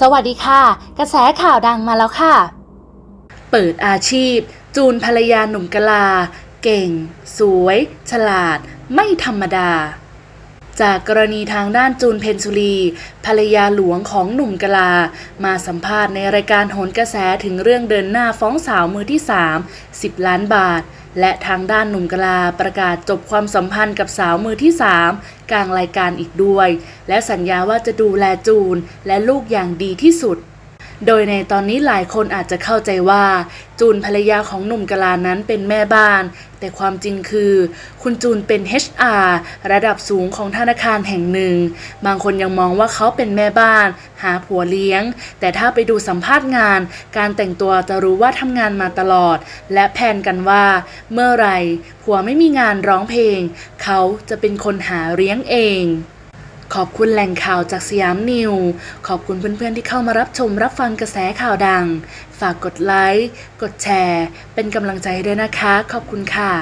สวัสดีค่ะ กระแสข่าวดังมาแล้วค่ะ เปิดอาชีพ จูนภรรยาหนุ่มกะลา เก่ง สวย ฉลาด ไม่ธรรมดา จากกรณีทางด้านจูนเพนสุรีภรรยาหลวงของหนุ่มกะลา มาสัมภาษณ์ในรายการโหนกระแสถึงเรื่องเดินหน้าฟ้องสาวมือที่ 3 10 ล้านบาท และทางด้านหนุ่มกลาประกาศจบความสัมพันธ์กับสาวมือที่ 3 กลางรายการอีกด้วย และสัญญาว่าจะดูแลจูนและลูกอย่างดีที่สุด โดยในตอนนี้หลายคนอาจจะเข้าใจว่า จูนภรรยาของหนุ่มกลานั้นเป็นแม่บ้าน แต่ความจริงคือ คุณจูนเป็น HR ระดับสูงของธนาคารแห่งหนึ่ง บางคนยังมองว่าเขาเป็นแม่บ้าน หาผัวเลี้ยง แต่ถ้าไปดูสัมภาษณ์งาน การแต่งตัวจะรู้ว่าทำงานมาตลอด และแผนกันว่า เมื่อไหร่ผัวไม่มีงานร้องเพลง เขาจะเป็นคนหาเลี้ยงเอง ขอบคุณแหล่งข่าวจากสยามนิว ขอบคุณเพื่อนๆที่เข้ามารับชมรับฟังกระแสข่าวดัง ฝากกดไลค์ กดแชร์ เป็นกำลังใจด้วยนะคะ ขอบคุณค่ะ